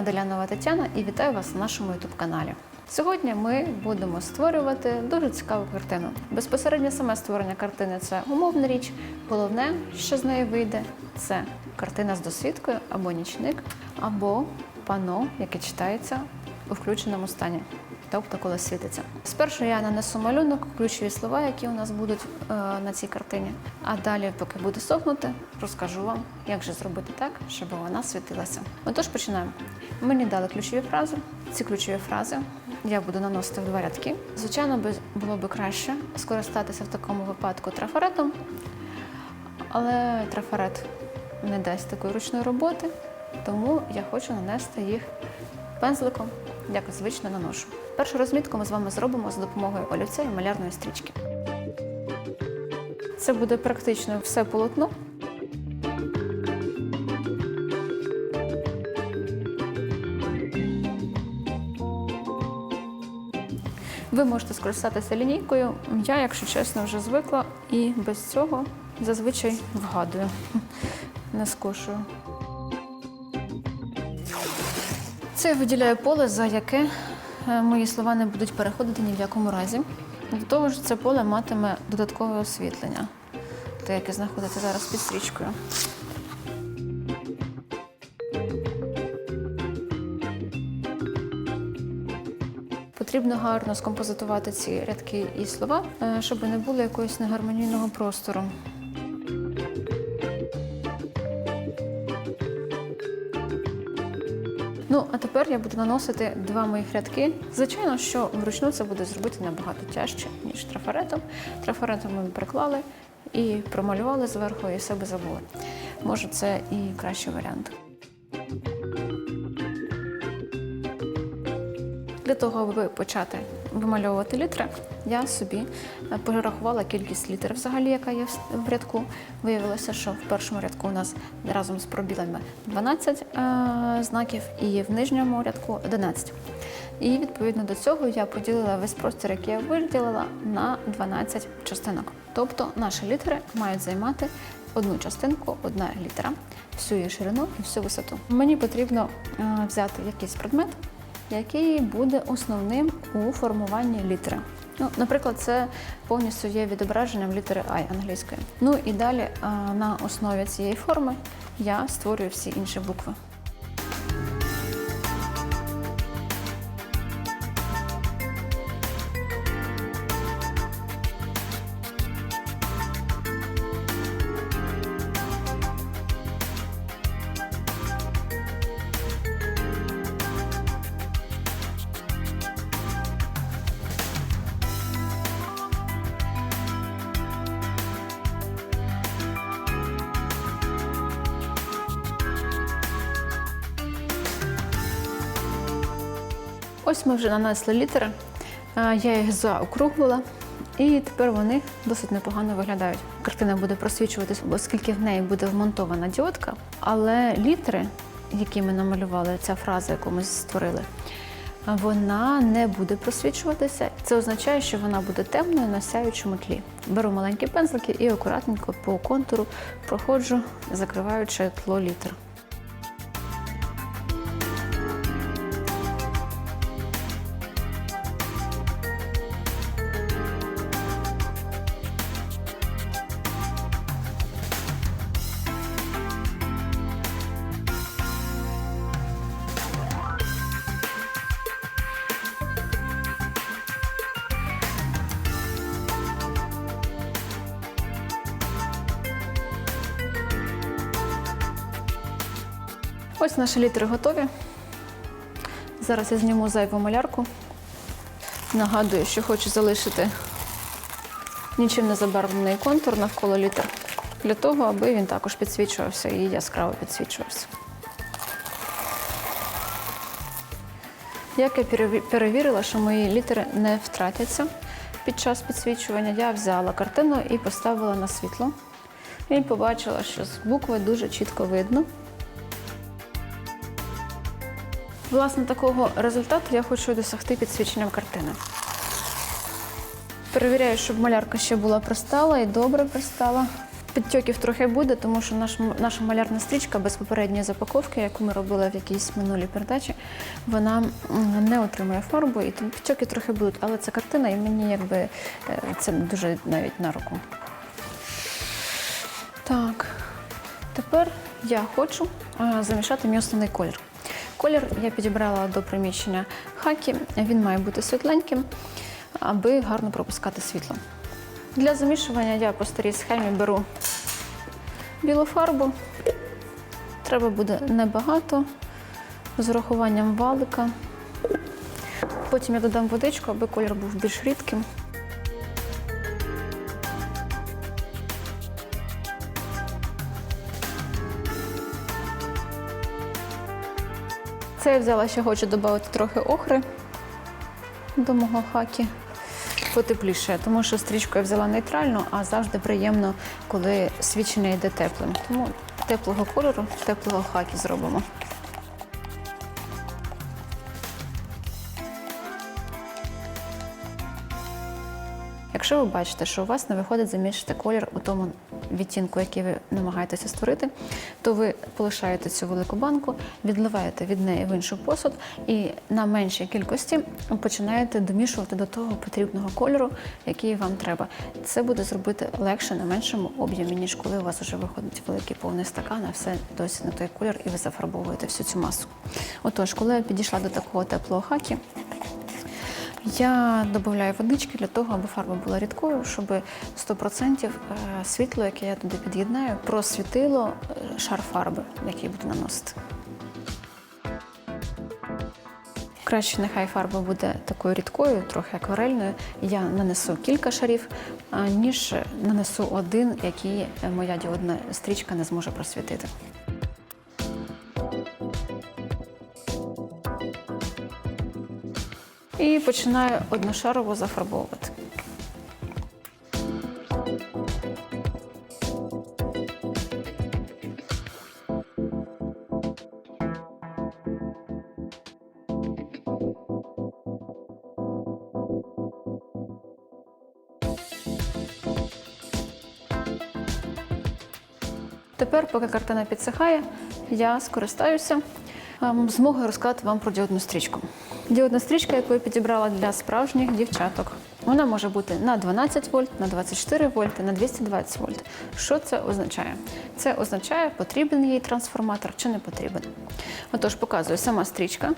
Медалянова Тетяна і вітаю вас на нашому youtube каналі. Сьогодні ми будемо створювати дуже цікаву картину. Безпосередньо саме створення картини це умовна річ. Головне, що з неї вийде, це картина з досвідкою або нічник, або пано, яке читається у включеному стані. Тобто, коли світиться. Спершу я нанесу малюнок, ключові слова, які у нас будуть е, на цій картині. А далі, поки буде сохнути, розкажу вам, як же зробити так, щоб вона світилася. Отож, починаємо. Мені дали ключові фрази. Ці ключові фрази я буду наносити в два рядки. Звичайно, було б краще скористатися в такому випадку трафаретом, але трафарет не дасть такої ручної роботи, тому я хочу нанести їх пензликом, як звично наношу. Першу розмітку ми з вами зробимо за допомогою олівця і малярної стрічки. Це буде практично все полотно. Ви можете скористатися лінійкою. Я, якщо чесно, вже звикла і без цього зазвичай вгадую, не скошую. Це я виділяю поле, за яке е, мої слова не будуть переходити ні в якому разі. До того ж, це поле матиме додаткове освітлення, те, яке знаходиться зараз під стрічкою. Потрібно гарно скомпозитувати ці рядки і слова, е, щоб не було якогось негармонійного простору. Ну, а тепер я буду наносити два моїх рядки. Звичайно, що вручну це буде зробити набагато тяжче, ніж трафаретом. Трафаретом ми приклали і промалювали зверху, і все би забули. Може, це і кращий варіант. Для того, аби почати вимальовувати літери, я собі е, порахувала кількість літер взагалі, яка є в- в рядку. Виявилося, що в першому рядку у нас разом з пробілами 12 е, знаків, і в нижньому рядку 11. І відповідно до цього я поділила весь простір, який я виділила, на 12 частинок. Тобто наші літери мають займати одну частинку, одна літера, всю її ширину і всю висоту. Мені потрібно е, взяти якийсь предмет, який буде основним у формуванні літери. Ну, наприклад, це повністю є відображенням літери I англійської. Ну і далі на основі цієї форми я створюю всі інші букви. Ось ми вже нанесли літери. Я їх заокруглила, і тепер вони досить непогано виглядають. Картина буде просвічуватись, оскільки в неї буде вмонтована діодка, але літери, які ми намалювали, ця фраза, яку ми створили, вона не буде просвічуватися. Це означає, що вона буде темною на сяючому тлі. Беру маленькі пензлики і акуратненько по контуру проходжу, закриваючи тло літер. Ось наші літери готові. Зараз я зніму зайву малярку. Нагадую, що хочу залишити нічим не забарвлений контур навколо літер, для того, аби він також підсвічувався і яскраво підсвічувався. Як я перевірила, що мої літери не втратяться під час підсвічування, я взяла картину і поставила на світло. І побачила, що з букви дуже чітко видно. Власне, такого результату я хочу досягти підсвіченням картини. Перевіряю, щоб малярка ще була пристала і добре пристала. Підтьоків трохи буде, тому що наш, наша малярна стрічка без попередньої запаковки, яку ми робили в якійсь минулій передачі, вона не отримує фарбу, і тому підтьоки трохи будуть. Але це картина, і мені якби е, це дуже навіть на руку. Так, тепер я хочу е, замішати мій основний колір. Колір я підібрала до приміщення хакі. Він має бути світленьким, аби гарно пропускати світло. Для замішування я по старій схемі беру білу фарбу. Треба буде небагато, з урахуванням валика. Потім я додам водичку, аби колір був більш рідким. Це я взяла ще хочу додати трохи охри до мого хакі. Потепліше, тому що стрічку я взяла нейтральну, а завжди приємно, коли свічення йде теплим. Тому теплого кольору, теплого хакі зробимо. Якщо ви бачите, що у вас не виходить замішати колір у тому відтінку, який ви намагаєтеся створити, то ви полишаєте цю велику банку, відливаєте від неї в інший посуд і на меншій кількості починаєте домішувати до того потрібного кольору, який вам треба. Це буде зробити легше на меншому об'ємі, ніж коли у вас вже виходить великий повний стакан, а все досі на той колір, і ви зафарбовуєте всю цю масу. Отож, коли я підійшла до такого теплого хакі, я додаю водички для того, аби фарба була рідкою, щоб 100% е, світло, яке я туди під'єднаю, просвітило е, шар фарби, який буду наносити. Краще нехай фарба буде такою рідкою, трохи акварельною. Я нанесу кілька шарів, ніж нанесу один, який е, моя діодна стрічка не зможе просвітити. І починаю одношарово зафарбовувати. Тепер, поки картина підсихає, я скористаюся ем, змогою розказати вам про діодну стрічку. Діодна стрічка, яку я підібрала для справжніх дівчаток. Вона може бути на 12 вольт, на 24 вольти, на 220 вольт. Що це означає? Це означає, потрібен їй трансформатор чи не потрібен. Отож, показую сама стрічка.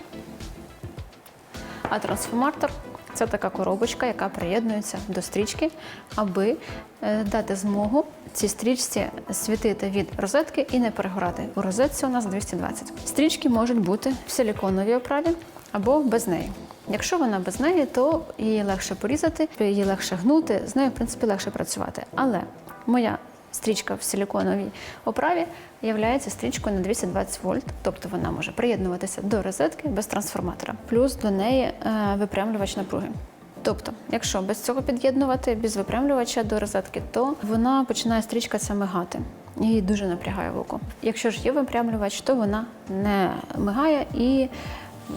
А трансформатор це така коробочка, яка приєднується до стрічки, аби е, дати змогу цій стрічці світити від розетки і не перегорати. У розетці у нас 220. Стрічки можуть бути в силіконовій оправі або без неї. Якщо вона без неї, то її легше порізати, її легше гнути, з нею, в принципі, легше працювати. Але моя стрічка в силіконовій оправі є стрічкою на 220 вольт, тобто вона може приєднуватися до розетки без трансформатора, плюс до неї е, випрямлювач напруги. Тобто, якщо без цього під'єднувати, без випрямлювача до розетки, то вона починає стрічка ця мигати. Її дуже напрягає в око. Якщо ж є випрямлювач, то вона не мигає і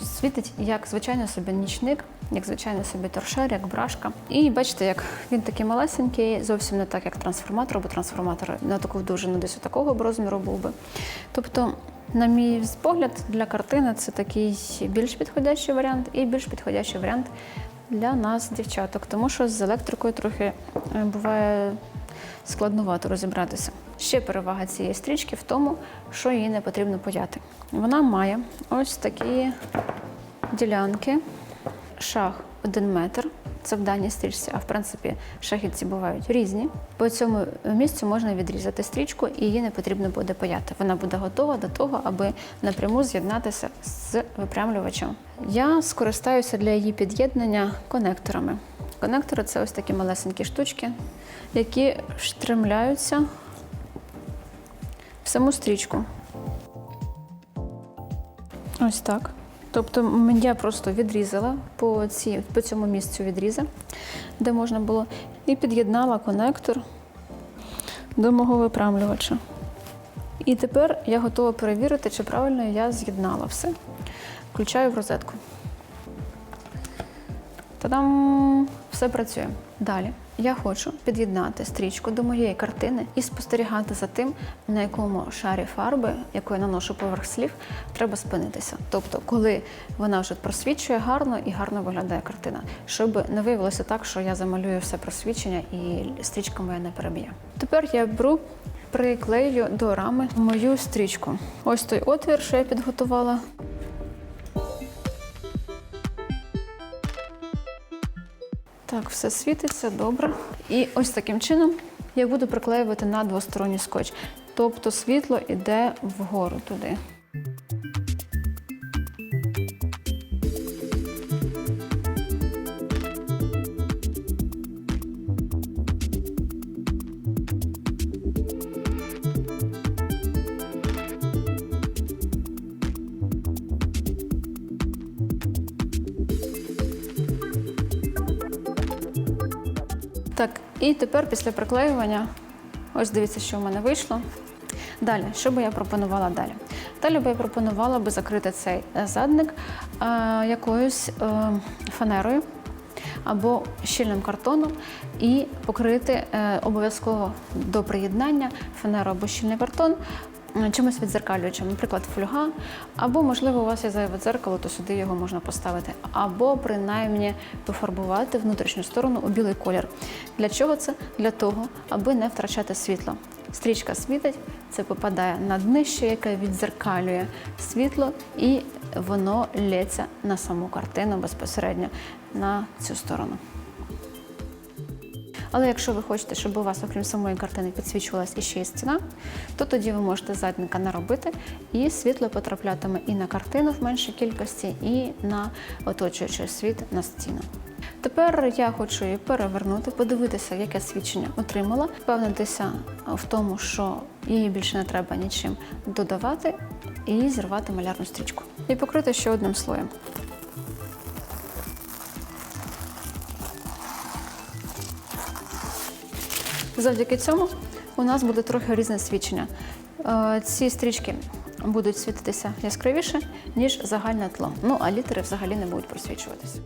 світить як звичайно собі нічник, як звичайно собі торшер, як брашка. І бачите, як він такий малесенький, зовсім не так, як трансформатор, бо трансформатор на таку довжину десь такого б розміру був би. Тобто, на мій погляд, для картини це такий більш підходящий варіант і більш підходящий варіант для нас, дівчаток, тому що з електрикою трохи е, буває складновато розібратися. Ще перевага цієї стрічки в тому, що її не потрібно паяти. Вона має ось такі ділянки, шаг 1 метр. Це в даній стрічці, а в принципі шахи ці бувають різні. По цьому місцю можна відрізати стрічку і її не потрібно буде паяти. Вона буде готова до того, аби напряму з'єднатися з випрямлювачем. Я скористаюся для її під'єднання конекторами. Конектори це ось такі малесенькі штучки, які штремляються в саму стрічку. Ось так. Тобто я просто відрізала по, ці, по цьому місцю відріза, де можна було, і під'єднала конектор до мого випрямлювача. І тепер я готова перевірити, чи правильно я з'єднала все. Включаю в розетку. Та-дам! Все працює. Далі я хочу під'єднати стрічку до моєї картини і спостерігати за тим, на якому шарі фарби, яку я наношу поверх слів, треба спинитися. Тобто, коли вона вже просвічує гарно і гарно виглядає картина, щоб не виявилося так, що я замалюю все просвічення і стрічка моя не переб'є. Тепер я беру. Приклею до рами мою стрічку. Ось той отвір, що я підготувала. Так, все світиться добре. І ось таким чином я буду приклеювати на двосторонній скотч. Тобто світло йде вгору туди. Так, і тепер після приклеювання, ось дивіться, що в мене вийшло. Далі, що би я пропонувала далі? Далі би я пропонувала би закрити цей задник е, якоюсь е, фанерою або щільним картоном і покрити е, обов'язково до приєднання фанеру або щільний картон е, чимось відзеркалюючим, наприклад, фольга, або, можливо, у вас є зайве дзеркало, то сюди його можна поставити, або принаймні пофарбувати внутрішню сторону у білий колір. Для чого це? Для того, аби не втрачати світло. Стрічка світить, це попадає на днище, яке відзеркалює світло, і воно лється на саму картину безпосередньо на цю сторону. Але якщо ви хочете, щоб у вас, окрім самої картини, підсвічувалась іще й стіна, то тоді ви можете задника наробити, і світло потраплятиме і на картину в меншій кількості, і на оточуючий світ на стіну. Тепер я хочу її перевернути, подивитися, яке свідчення отримала, впевнитися в тому, що її більше не треба нічим додавати, і зірвати малярну стрічку. І покрити ще одним слоєм. Завдяки цьому у нас буде трохи різне свідчення. Е, Ці стрічки будуть світитися яскравіше, ніж загальне тло. Ну а літери взагалі не будуть просвічуватися.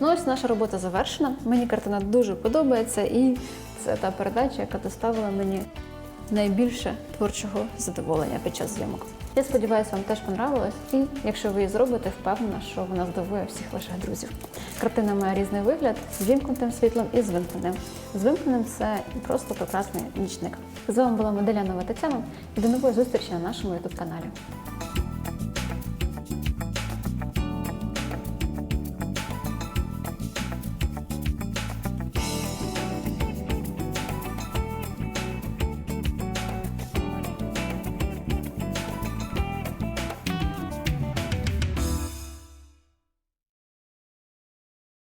Ну ось наша робота завершена. Мені картина дуже подобається, і це та передача, яка доставила мені найбільше творчого задоволення під час зйомок. Я сподіваюся, вам теж понравилось. І якщо ви її зробите, впевнена, що вона здивує всіх ваших друзів. Картина має різний вигляд з вімкнутим світлом і з вимкненим. З вимкненим це просто прекрасний нічник. З вами була моделянова Тетяна і до нової зустрічі на нашому youtube каналі.